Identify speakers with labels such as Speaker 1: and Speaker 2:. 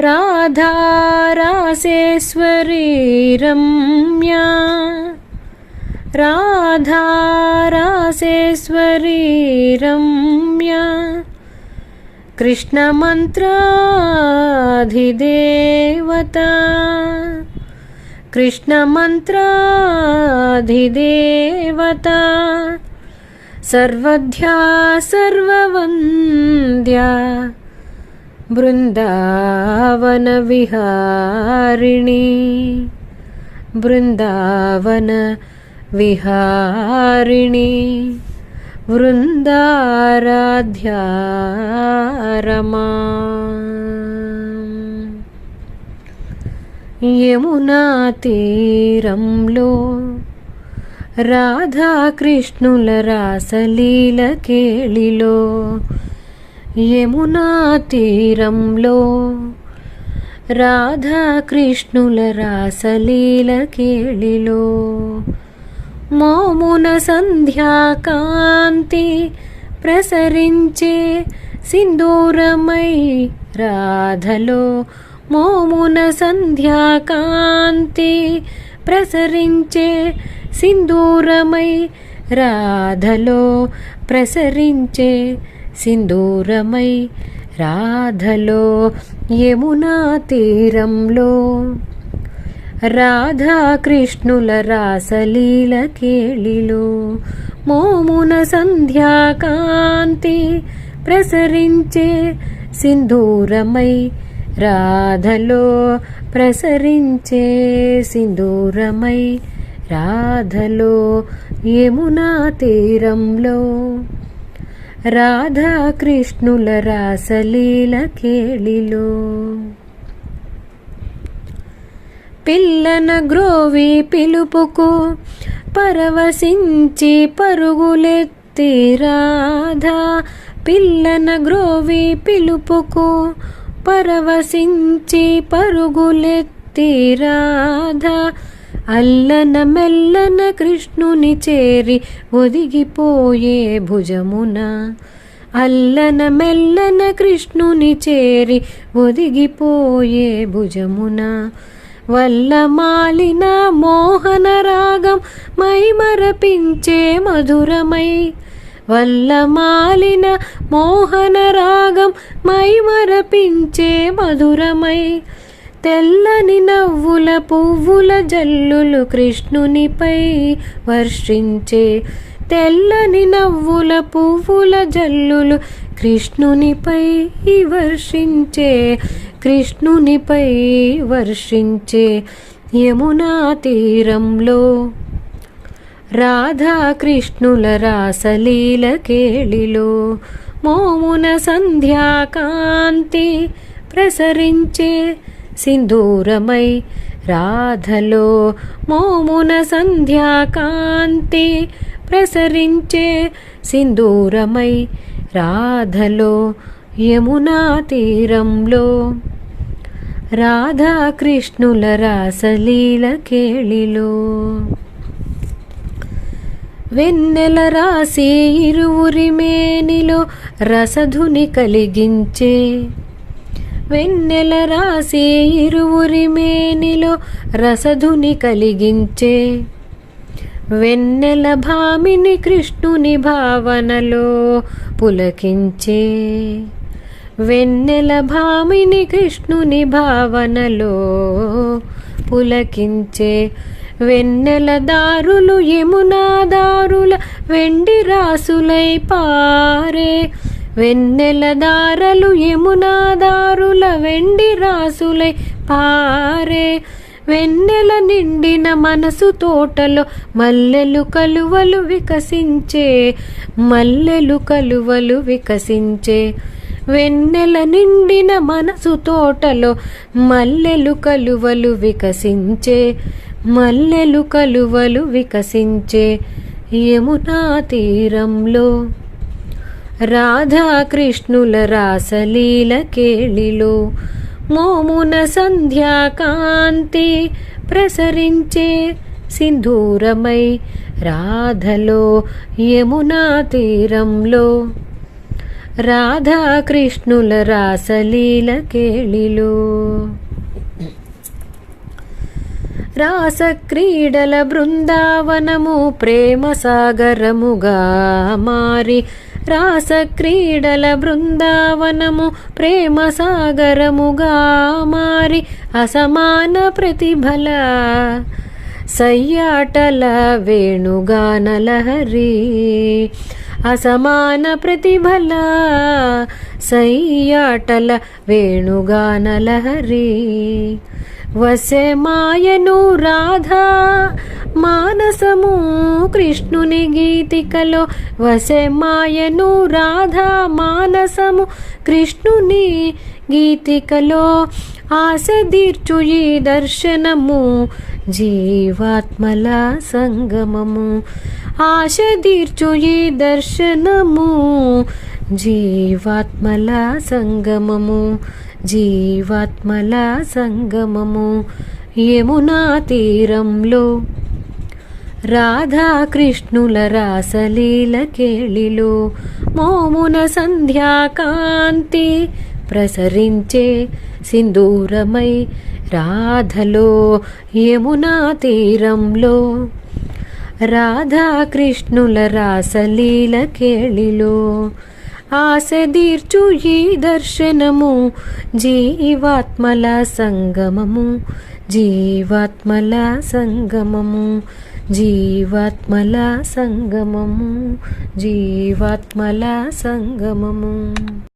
Speaker 1: రాధారాసేశ్వరీ రమ్యా. రాధారాసేశ్వరీ రమ్యా. కృష్ణమంత్రాధిదేవత. కృష్ణమంత్రాధిదేవత. సర్వధ్యా సర్వవంద్యా. బృందావన విహారిణి బృందావన విహారిణి వృందారాధ్యారమా. యమునా తీరంలో రాధాకృష్ణుల రాసలీల కేళిలో యమునా తీరంలో రాధాకృష్ణుల రాసలీల కేళిలో మోమున సంధ్యాకాంతి ప్రసరించే సింధూరమై రాధలో మోమున సంధ్యాకాంతి ప్రసరించే సింధూరమై రాధలో ప్రసరించే సింధూరమై రాధలో యమునా తీరంలో. రాధాకృష్ణుల రాసలీల కేళిలో మోమున సంధ్యాకాంతి ప్రసరించే సింధూరమై రాధలో ప్రసరించే సింధూరమై రాధలో యమునా తీరంలో. రాధాకృష్ణుల రాసలీల కేళిలో. పిల్లన గ్రోవి పిలుపుకు పరవశించి పరుగులెత్తి రాధా. పిల్లన గ్రోవి పిలుపుకు పరవశించి పరుగులెత్తి రాధా. అల్లన మెల్లన కృష్ణుని చేరి ఒదిగిపోయే భుజమున. అల్లన మెల్లన కృష్ణుని చేరి ఒదిగిపోయే భుజమున. వల్ల మాలిన మోహన రాగం మైమరపించే మధురమై. వల్ల మాలిన మోహన రాగం మైమరపించే మధురమై. తెల్లని నవ్వుల పువ్వుల జల్లులు కృష్ణునిపై వర్షించే తెల్లని నవ్వుల పువ్వుల జల్లులు కృష్ణునిపై వర్షించే కృష్ణునిపై వర్షించే యమునా తీరంలో రాధాకృష్ణుల రాసలీల కేళిలో మోమున సంధ్యాకాంతి ప్రసరించే సింధూరమై రాధలో మోమున సంధ్యాకాంతి ప్రసరించే సింధూరమై రాధలో యమునా తీరంలో. రాధాకృష్ణుల రాసలీల కేళిలో. వెన్నెల రాసి ఇరువురి మేనిలో రసధుని కలిగించే వెన్నెల రాసి ఇరువురి మేనిలో రసధుని కలిగించే. వెన్నెల భామిని కృష్ణుని భావనలో పులకించే. వెన్నెల భామిని కృష్ణుని భావనలో పులకించే. వెన్నెల దారులు యమునా దారుల వెండి రాసులై పారే. వెన్నెల దారలు యమునా దారుల వెండి రాసులై పారే. వెన్నెల నిండిన మనసు తోటలో మల్లెలు కలువలు వికసించే మల్లెలు కలువలు వికసించే. వెన్నెల నిండిన మనసు తోటలో మల్లెలు కలువలు వికసించే మల్లెలు కలువలు వికసించే. యమునా తీరంలో రాధాకృష్ణుల రాసలీల కేళిలో మోమున సంధ్యాకాంతి ప్రసరించే సింధూరమై రాధలో యమునా తీరంలో. రాధాకృష్ణుల రాసలీల కేళిలో. రాసక్రీడల బృందావనము ప్రేమ సాగరముగా మారి రాసక్రీడల బృందావనము ప్రేమ సాగరముగా మారి అసమాన ప్రతిభల సయ్యాటల వేణుగానలహరి. అసమాన ప్రతిభల సయ్యాటల వేణుగానలహరి. వసే మాయను రాధా మానసము కృష్ణుని గీతికలో. వసే మాయను రాధా మానసము కృష్ణుని గీతికలో. ఆశ తీర్చు ఈ దర్శనము జీవాత్మల సంగమము. ఆశ తీర్చు ఈ దర్శనము జీవాత్మల సంగమము. జీవాత్మల సంగమము యమునా తీరంలో రాధాకృష్ణుల రాసలీల కేళిలో మోమున సంధ్యాకాంతి ప్రసరించే సింధూరమై రాధలో యమునా తీరంలో రాధాకృష్ణుల రాసలీల కేళిలో ఆశ తీర్చు ఈ దర్శనము జీవాత్మల సంగమము జీవాత్మల సంగమము జీవాత్మల సంగమము జీవాత్మల సంగమము.